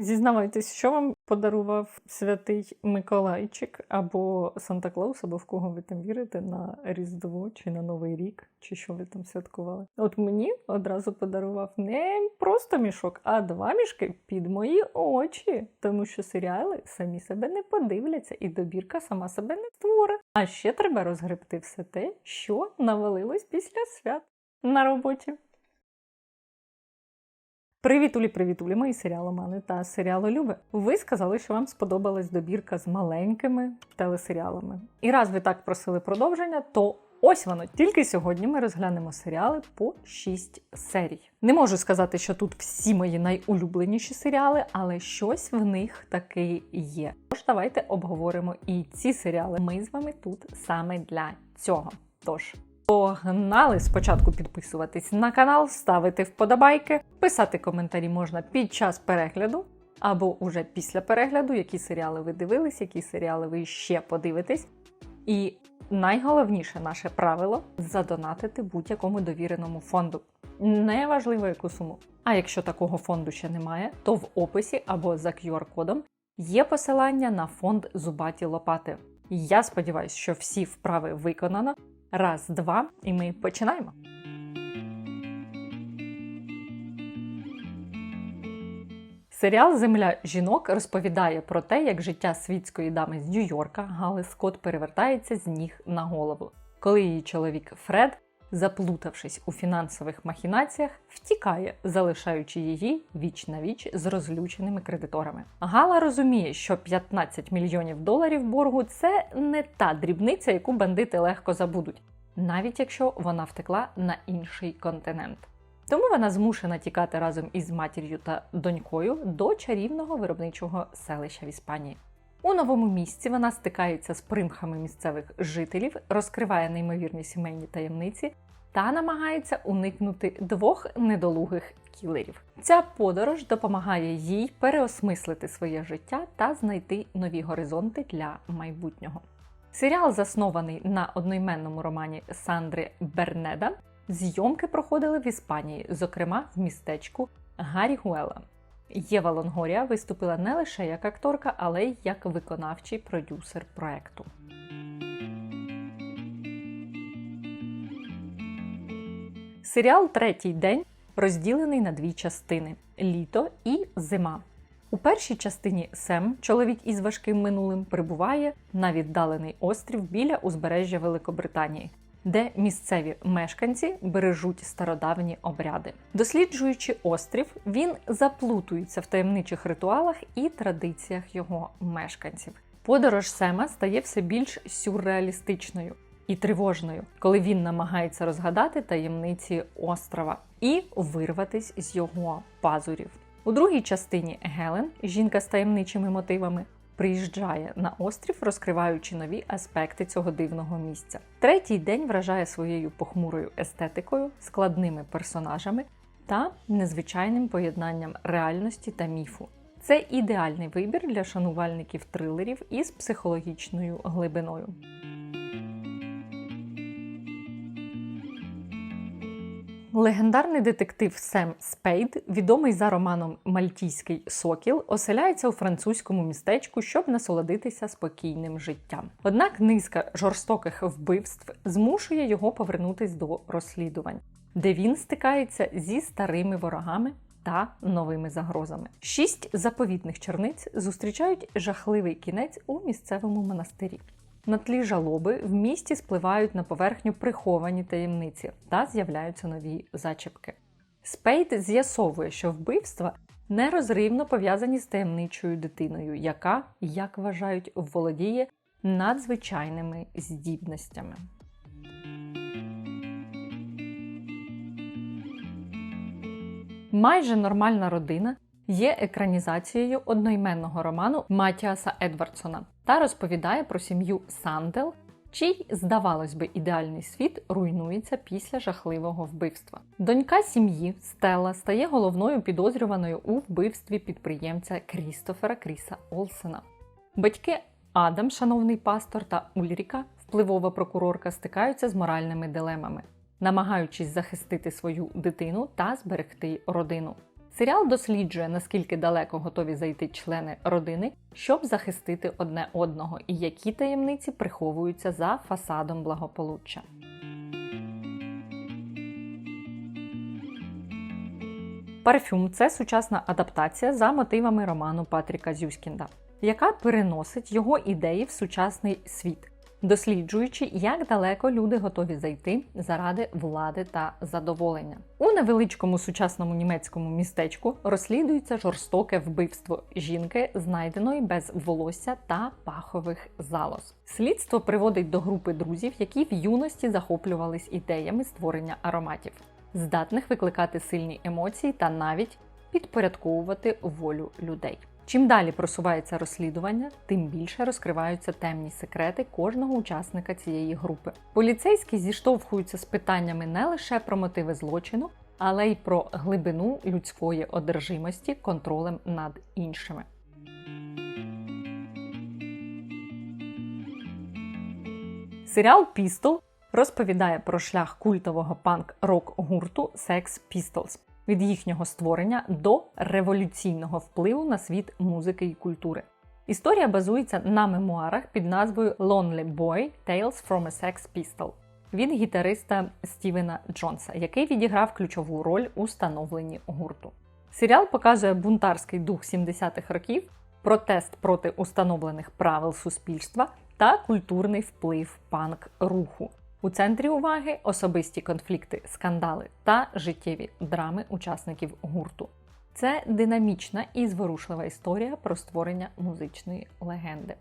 Зізнавайтесь, що вам подарував святий Миколайчик або Санта Клаус, або в кого ви там вірите на Різдво чи на Новий рік, чи що ви там святкували? От мені одразу подарував не просто мішок, а два мішки під мої очі, тому що серіали самі себе не подивляться, і добірка сама себе не створить. А ще треба розгребти все те, що навалилось після свят на роботі. Привітулі, привітулі, мої серіаломани та серіалолюби. Ви сказали, що вам сподобалась добірка з маленькими телесеріалами. І раз ви так просили продовження, то ось воно. Тільки сьогодні ми розглянемо серіали по 6 серій. Не можу сказати, що тут всі мої найулюбленіші серіали, але щось в них таки є. Тож давайте обговоримо і ці серіали. Ми з вами тут саме для цього. Тож. Погнали спочатку підписуватись на канал, ставити вподобайки, писати коментарі можна під час перегляду або уже після перегляду, які серіали ви дивились, які серіали ви ще подивитесь. І найголовніше наше правило задонатити будь-якому довіреному фонду. Неважливо яку суму. А якщо такого фонду ще немає, то в описі або за QR-кодом є посилання на фонд Зубаті Лопати. Я сподіваюся, що всі вправи виконано. Раз, два, і ми починаємо. Серіал Земля жінок розповідає про те, як життя світської дами з Нью-Йорка Гали Скотт перевертається з ніг на голову, коли її чоловік Фред, заплутавшись у фінансових махінаціях, втікає, залишаючи її віч на віч з розлюченими кредиторами. Гала розуміє, що 15 мільйонів доларів боргу це не та дрібниця, яку бандити легко забудуть, навіть якщо вона втекла на інший континент. Тому вона змушена тікати разом із матір'ю та донькою до чарівного виробничого селища в Іспанії. У новому місці вона стикається з примхами місцевих жителів, розкриває неймовірні сімейні таємниці та намагається уникнути двох недолугих кілерів. Ця подорож допомагає їй переосмислити своє життя та знайти нові горизонти для майбутнього. Серіал заснований на одноіменному романі Сандри Бернеда. Зйомки проходили в Іспанії, зокрема в містечку Гарігуела. Єва Лонгорія виступила не лише як акторка, але й як виконавчий продюсер проекту. Серіал Третій день розділений на дві частини: літо і зима. У першій частині Сем, чоловік із важким минулим, прибуває на віддалений острів біля узбережжя Великобританії, де місцеві мешканці бережуть стародавні обряди. Досліджуючи острів, він заплутується в таємничих ритуалах і традиціях його мешканців. Подорож Сема стає все більш сюрреалістичною і тривожною, коли він намагається розгадати таємниці острова і вирватись з його пазурів. У другій частині Гелен, жінка з таємничими мотивами, приїжджає на острів, розкриваючи нові аспекти цього дивного місця. Третій день вражає своєю похмурою естетикою, складними персонажами та незвичайним поєднанням реальності та міфу. Це ідеальний вибір для шанувальників трилерів із психологічною глибиною. Легендарний детектив Сем Спейд, відомий за романом Мальтійський сокіл, оселяється у французькому містечку, щоб насолодитися спокійним життям. Однак низка жорстоких вбивств змушує його повернутись до розслідувань, де він стикається зі старими ворогами та новими загрозами. Шість заповітних черниць зустрічають жахливий кінець у місцевому монастирі. На тлі жалоби в місті спливають на поверхню приховані таємниці та з'являються нові зачіпки. Спейд з'ясовує, що вбивства нерозривно пов'язані з таємничою дитиною, яка, як вважають, володіє надзвичайними здібностями. Майже нормальна родина є екранізацією одноіменного роману Матіаса Едвардсона та розповідає про сім'ю Сандел, чий, здавалось би, ідеальний світ руйнується після жахливого вбивства. Донька сім'ї Стелла стає головною підозрюваною у вбивстві підприємця Крістофера Кріса Олсена. Батьки Адам, шановний пастор, та Ульріка, впливова прокурорка, стикаються з моральними дилемами, намагаючись захистити свою дитину та зберегти родину. Серіал досліджує, наскільки далеко готові зайти члени родини, щоб захистити одне одного, і які таємниці приховуються за фасадом благополуччя. Парфюм це сучасна адаптація за мотивами роману Патріка Зюскінда, яка переносить його ідеї в сучасний світ, досліджуючи, як далеко люди готові зайти заради влади та задоволення. У невеличкому сучасному німецькому містечку розслідується жорстоке вбивство жінки, знайденої без волосся та пахових залоз. Слідство приводить до групи друзів, які в юності захоплювались ідеями створення ароматів здатних викликати сильні емоції та навіть підпорядковувати волю людей. Чим далі просувається розслідування, тим більше розкриваються темні секрети кожного учасника цієї групи. Поліцейські зіштовхуються з питаннями не лише про мотиви злочину, але й про глибину людської одержимості контролем над іншими. Серіал Пістол розповідає про шлях культового панк-рок гурту Sex Pistols від їхнього створення до революційного впливу на світ музики і культури. Історія базується на мемуарах під назвою Lonely Boy Tales from a Sex Pistol від гітариста Стівена Джонса, який відіграв ключову роль у становленні гурту. Серіал показує бунтарський дух 70-х років, протест проти установлених правил суспільства та культурний вплив панк-руху. У центрі уваги особисті конфлікти, скандали та життєві драми учасників гурту. Це динамічна і зворушлива історія про створення музичної легенди.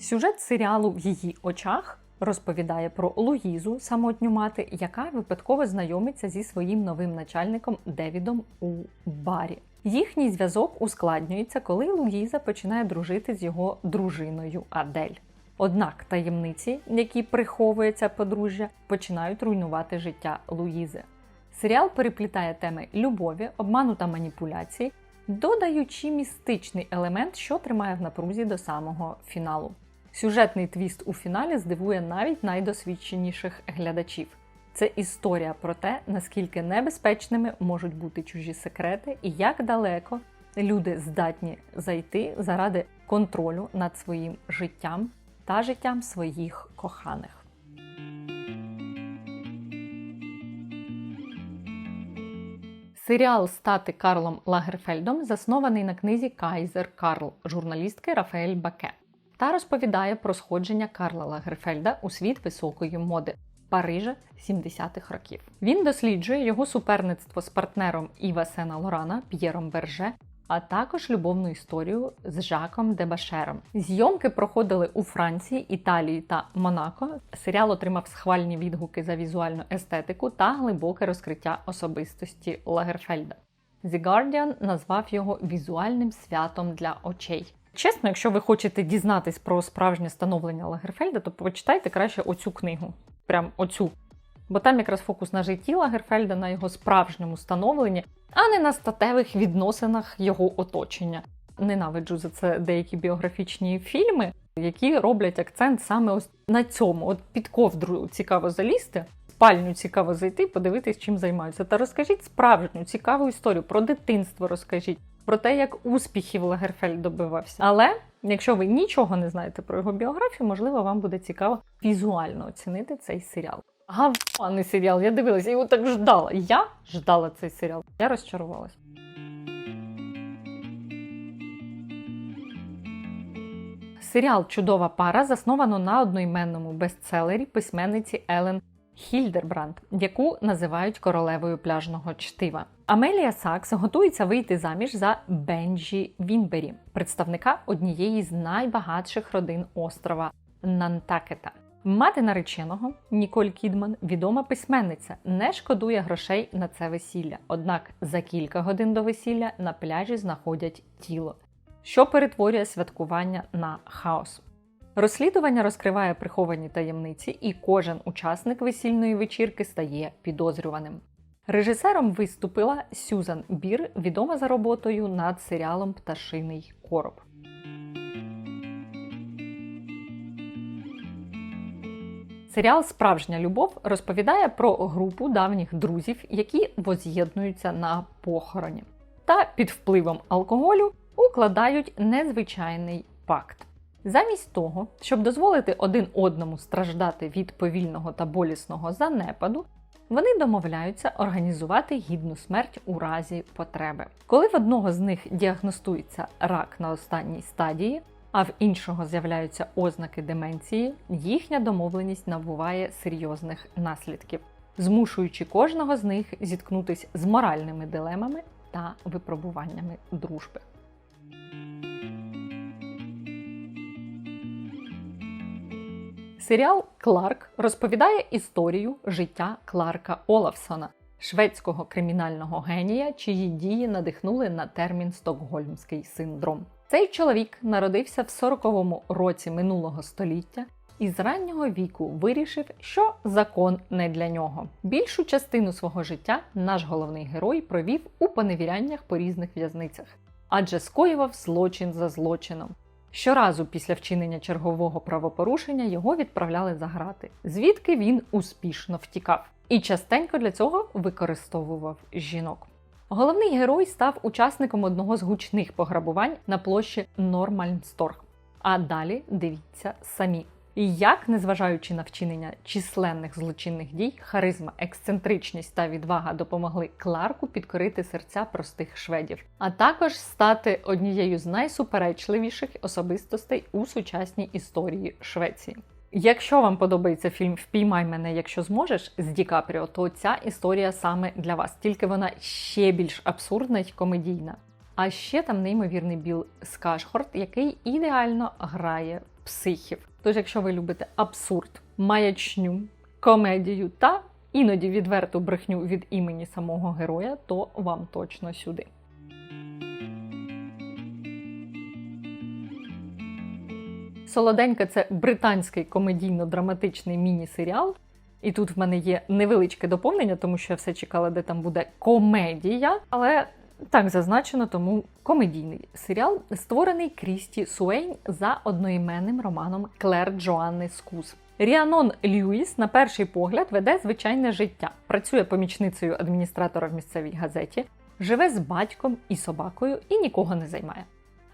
Сюжет серіалу в її очах розповідає про Луїзу, самотню мати, яка випадково знайомиться зі своїм новим начальником Девідом у барі. Їхній зв'язок ускладнюється, коли Луїза починає дружити з його дружиною Адель. Однак таємниці, які приховує ця подружжя, починають руйнувати життя Луїзи. Серіал переплітає теми любові, обману та маніпуляції, додаючи містичний елемент, що тримає в напрузі до самого фіналу. Сюжетний твіст у фіналі здивує навіть найдосвідченіших глядачів. Це історія про те, наскільки небезпечними можуть бути чужі секрети і як далеко люди здатні зайти заради контролю над своїм життям та життям своїх коханих. Серіал Стати Карлом Лагерфельдом заснований на книзі Кайзер Карл журналістки Рафаель Баке та розповідає про сходження Карла Лагерфельда у світ високої моди. Парижа 70-х років. Він досліджує його суперництво з партнером Іва Сена Лорана П'єром Берже, а також любовну історію з Жаком Дебашером. Зйомки проходили у Франції, Італії та Монако. Серіал отримав схвальні відгуки за візуальну естетику та глибоке розкриття особистості Лагерфельда. The Guardian назвав його візуальним святом для очей. Чесно, якщо ви хочете дізнатись про справжнє становлення Лагерфельда, то почитайте краще оцю книгу прям оцю. Бо там якраз фокус на житті Лагерфельда, на його справжньому становленні, а не на статевих відносинах його оточення. Ненавиджу за це деякі біографічні фільми, які роблять акцент саме ось на цьому. От під ковдру цікаво залізти, спальню цікаво зайти, подивитись, чим займаються. Та розкажіть справжню цікаву історію про дитинство. Розкажіть про те, як успіхів Лагерфельд добивався. Але якщо ви нічого не знаєте про його біографію, можливо, вам буде цікаво візуально оцінити цей серіал. Гаваний серіал, я дивилася, я його так ждала. Я ждала цей серіал. Я розчарувалась. Серіал Чудова пара засновано на одноіменному бестселері письменниці Елен Хільдербранд, яку називають королевою пляжного чтива. Амелія Сакс готується вийти заміж за Бенджі Вінбері, представника однієї з найбагатших родин острова Нантакета. Мати нареченого Ніколь Кідман, відома письменниця, не шкодує грошей на це весілля. Однак за кілька годин до весілля на пляжі знаходять тіло, що перетворює святкування на хаос. Розслідування розкриває приховані таємниці, і кожен учасник весільної вечірки стає підозрюваним. Режисером виступила Сюзан Бір, відома за роботою над серіалом Пташиний короб. Серіал Справжня любов розповідає про групу давніх друзів, які воз'єднуються на похороні, та під впливом алкоголю укладають незвичайний пакт. Замість того, щоб дозволити один одному страждати від повільного та болісного занепаду, вони домовляються організувати гідну смерть у разі потреби. Коли в одного з них діагностується рак на останній стадії, а в іншого з'являються ознаки деменції, їхня домовленість набуває серйозних наслідків, змушуючи кожного з них зіткнутися з моральними дилемами та випробуваннями дружби. Серіал Кларк розповідає історію життя Кларка Олафсона, шведського кримінального генія, чиї дії надихнули на термін Стокгольмський синдром. Цей чоловік народився в 40-му році минулого століття і з раннього віку вирішив, що закон не для нього. Більшу частину свого життя наш головний герой провів у поневіряннях по різних в'язницях, адже скоював злочин за злочином. Щоразу після вчинення чергового правопорушення його відправляли за грати, звідки він успішно втікав, і частенько для цього використовував жінок. Головний герой став учасником одного з гучних пограбувань на площі Нормальнсторг. А далі дивіться самі. І як, незважаючи на вчинення численних злочинних дій, харизма, ексцентричність та відвага допомогли Кларку підкорити серця простих шведів, а також стати однією з найсуперечливіших особистостей у сучасній історії Швеції. Якщо вам подобається фільм Впіймай мене, якщо зможеш з Ді Капріо, то ця історія саме для вас, тільки вона ще більш абсурдна й комедійна. А ще там неймовірний Біл Скашхорт, який ідеально грає психів. Тож, якщо ви любите абсурд, маячню, комедію та іноді відверту брехню від імені самого героя, то вам точно сюди. Солоденька це британський комедійно-драматичний міні-серіал. І тут в мене є невеличке доповнення, тому що я все чекала, де там буде комедія. Але так зазначено, тому комедійний серіал створений Крісті Суейн за одноіменним романом Клер Джоанни Скус. Ріанон Льюіс на перший погляд веде звичайне життя, працює помічницею адміністратора в місцевій газеті, живе з батьком і собакою і нікого не займає.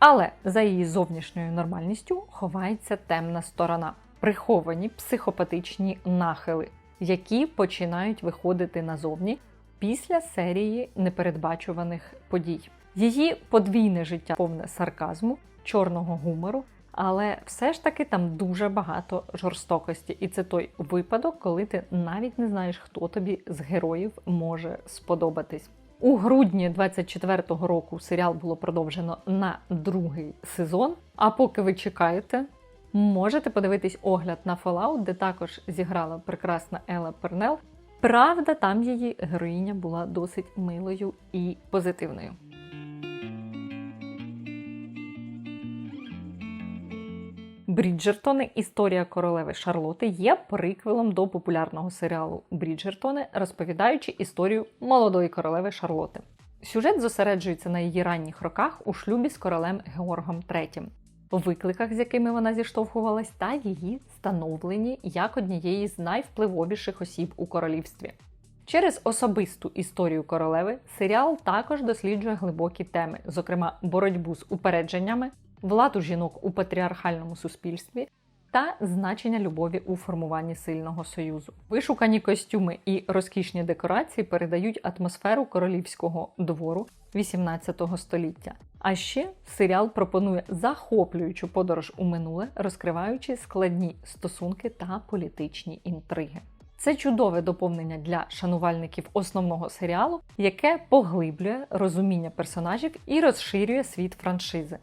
Але за її зовнішньою нормальністю ховається темна сторона, приховані психопатичні нахили, які починають виходити назовні після серії непередбачуваних подій. Її подвійне життя повне сарказму, чорного гумору, але все ж таки там дуже багато жорстокості. І це той випадок, коли ти навіть не знаєш, хто тобі з героїв може сподобатись. У грудні 24-го року серіал було продовжено на другий сезон. А поки ви чекаєте, можете подивитись огляд на Fallout, де також зіграла прекрасна Ела Пернел. Правда, там її героїня була досить милою і позитивною. Бріджертони Історія королеви Шарлоти є приквелом до популярного серіалу Бріджертони, розповідаючи історію молодої королеви Шарлоти. Сюжет зосереджується на її ранніх роках у шлюбі з королем Георгом III, викликах, з якими вона зіштовхувалась, та її становленні як однієї з найвпливовіших осіб у королівстві. Через особисту історію королеви серіал також досліджує глибокі теми, зокрема боротьбу з упередженнями, владу жінок у патріархальному суспільстві та значення любові у формуванні сильного союзу. Вишукані костюми і розкішні декорації передають атмосферу королівського двору XVIII століття. А ще серіал пропонує захоплюючу подорож у минуле, розкриваючи складні стосунки та політичні інтриги. Це чудове доповнення для шанувальників основного серіалу, яке поглиблює розуміння персонажів і розширює світ франшизи.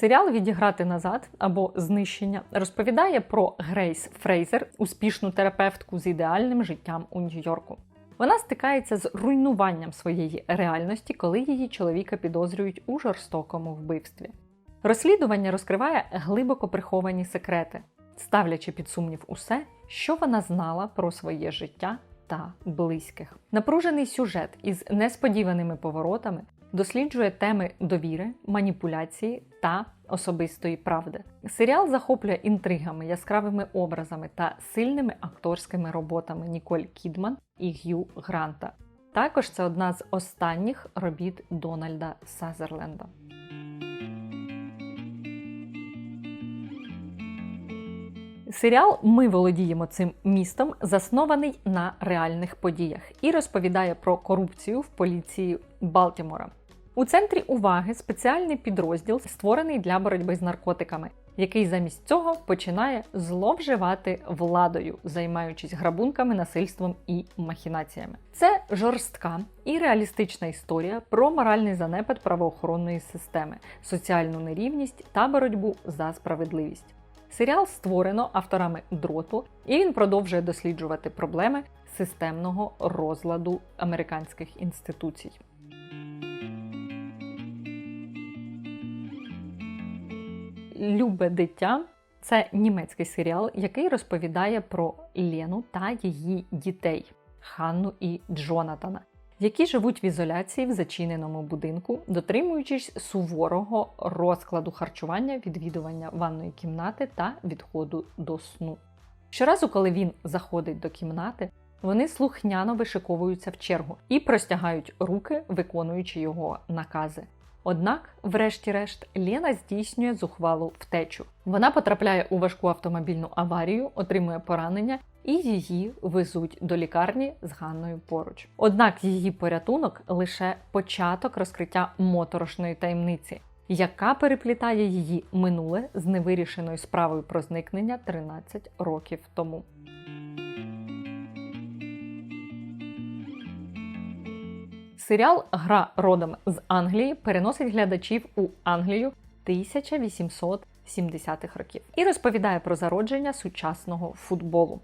Серіал Відіграти назад або знищення розповідає про Грейс Фрейзер, успішну терапевтку з ідеальним життям у Нью-Йорку. Вона стикається з руйнуванням своєї реальності, коли її чоловіка підозрюють у жорстокому вбивстві. Розслідування розкриває глибоко приховані секрети, ставлячи під сумнів усе, що вона знала про своє життя та близьких. Напружений сюжет із несподіваними поворотами досліджує теми довіри, маніпуляції та особистої правди. Серіал захоплює інтригами, яскравими образами та сильними акторськими роботами Ніколь Кідман і Г'ю Гранта. Також це одна з останніх робіт Дональда Сазерленда. Серіал Ми володіємо цим містом заснований на реальних подіях і розповідає про корупцію в поліції Балтімора. У центрі уваги спеціальний підрозділ, створений для боротьби з наркотиками, який замість цього починає зловживати владою, займаючись грабунками, насильством і махінаціями. Це жорстка і реалістична історія про моральний занепад правоохоронної системи, соціальну нерівність та боротьбу за справедливість. Серіал створено авторами дроту, і він продовжує досліджувати проблеми системного розладу американських інституцій. Любе дитя це німецький серіал, який розповідає про Лену та її дітей Ханну і Джонатана, які живуть в ізоляції в зачиненому будинку, дотримуючись суворого розкладу харчування, відвідування ванної кімнати та відходу до сну. Щоразу, коли він заходить до кімнати, вони слухняно вишиковуються в чергу і простягають руки, виконуючи його накази. Однак, врешті-решт, Лена здійснює зухвалу втечу. Вона потрапляє у важку автомобільну аварію, отримує поранення і її везуть до лікарні з Ганною поруч. Однак її порятунок лише початок розкриття моторошної таємниці, яка переплітає її минуле з невирішеною справою про зникнення 13 років тому. Серіал Гра родом з Англії переносить глядачів у Англію 1870-х років і розповідає про зародження сучасного футболу.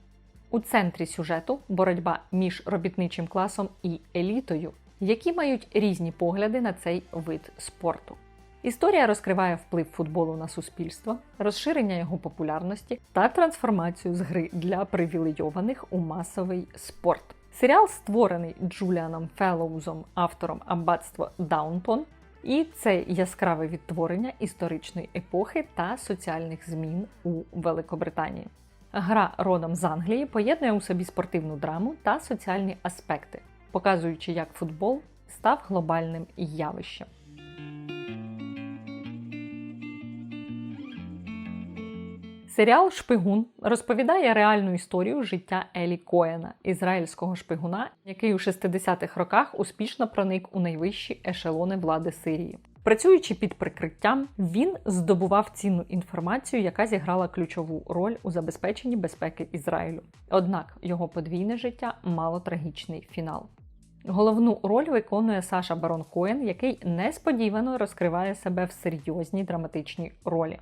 У центрі сюжету боротьба між робітничим класом і елітою, які мають різні погляди на цей вид спорту. Історія розкриває вплив футболу на суспільство, розширення його популярності та трансформацію з гри для привілейованих у масовий спорт. Серіал створений Джуліаном Феллоузом, автором аббатства Даунтон, і це яскраве відтворення історичної епохи та соціальних змін у Великобританії. Гра родом з Англії поєднує у собі спортивну драму та соціальні аспекти, показуючи, як футбол став глобальним явищем. Серіал Шпигун розповідає реальну історію життя Елі Коена, ізраїльського шпигуна, який у 60-х роках успішно проник у найвищі ешелони влади Сирії. Працюючи під прикриттям, він здобував цінну інформацію, яка зіграла ключову роль у забезпеченні безпеки Ізраїлю. Однак його подвійне життя мало трагічний фінал. Головну роль виконує Саша Барон Коен, який несподівано розкриває себе в серйозній драматичній ролі.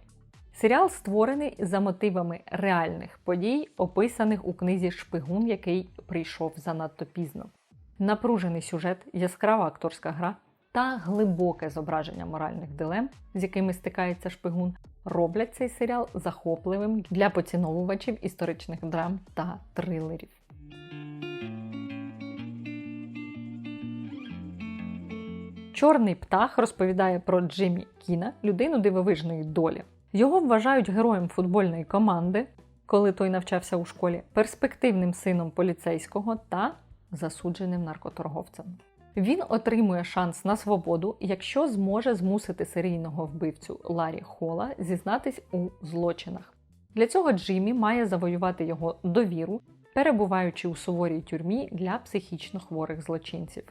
Серіал створений за мотивами реальних подій, описаних у книзі Шпигун, який прийшов занадто пізно. Напружений сюжет, яскрава акторська гра та глибоке зображення моральних дилем, з якими стикається шпигун, роблять цей серіал захопливим для поціновувачів історичних драм та трилерів. Чорний птах розповідає про Джиммі Кіна, людину дивовижної долі. Його вважають героєм футбольної команди, коли той навчався у школі, перспективним сином поліцейського та засудженим наркоторговцем. Він отримує шанс на свободу, якщо зможе змусити серійного вбивцю Ларі Хола зізнатись у злочинах. Для цього Джиммі має завоювати його довіру, перебуваючи у суворій тюрмі для психічно хворих злочинців.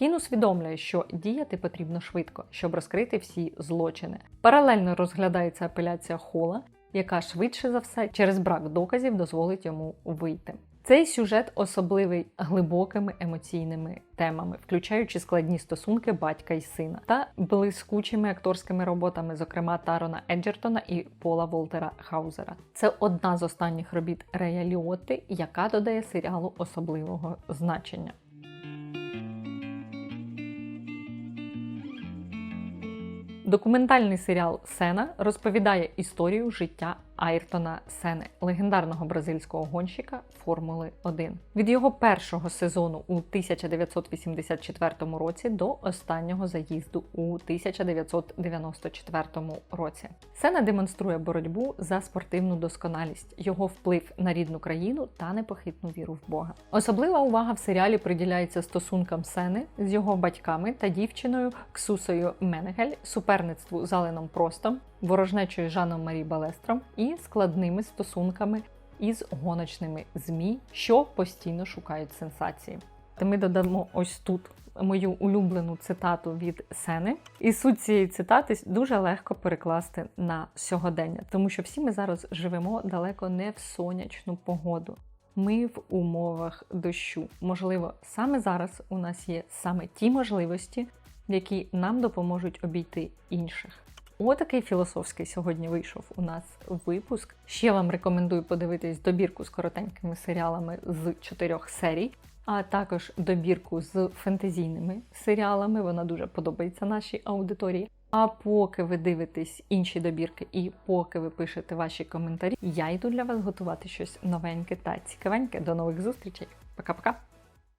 Кін усвідомлює, що діяти потрібно швидко, щоб розкрити всі злочини. Паралельно розглядається апеляція Хола, яка швидше за все через брак доказів дозволить йому вийти. Цей сюжет особливий глибокими емоційними темами, включаючи складні стосунки батька і сина, та блискучими акторськими роботами, зокрема Тарона Еджертона і Пола Волтера Хаузера. Це одна з останніх робіт Рея Ліотти, яка додає серіалу особливого значення. Документальний серіал Сена розповідає історію життя Айртона Сени, легендарного бразильського гонщика Формули 1. Від його першого сезону у 1984 році до останнього заїзду у 1994 році. Сена демонструє боротьбу за спортивну досконалість, його вплив на рідну країну та непохитну віру в Бога. Особлива увага в серіалі приділяється стосункам Сени з його батьками та дівчиною Ксусою Менгель, суперництву з Аленом Простом, ворожнечою Жаном Марі Балестром і складними стосунками із гоночними змі, що постійно шукають сенсації. Та ми додамо ось тут мою улюблену цитату від Сени. І суть цієї цитати дуже легко перекласти на сьогодення, тому що всі ми зараз живемо далеко не в сонячну погоду. Ми в умовах дощу. Можливо, саме зараз у нас є саме ті можливості, які нам допоможуть обійти інших. Отакий філософський сьогодні вийшов у нас випуск. Ще вам рекомендую подивитись добірку з коротенькими серіалами з чотирьох серій, а також добірку з фентезійними серіалами. Вона дуже подобається нашій аудиторії. А поки ви дивитесь інші добірки і поки ви пишете ваші коментарі, я йду для вас готувати щось новеньке та цікавеньке. До нових зустрічей. Пока-пока!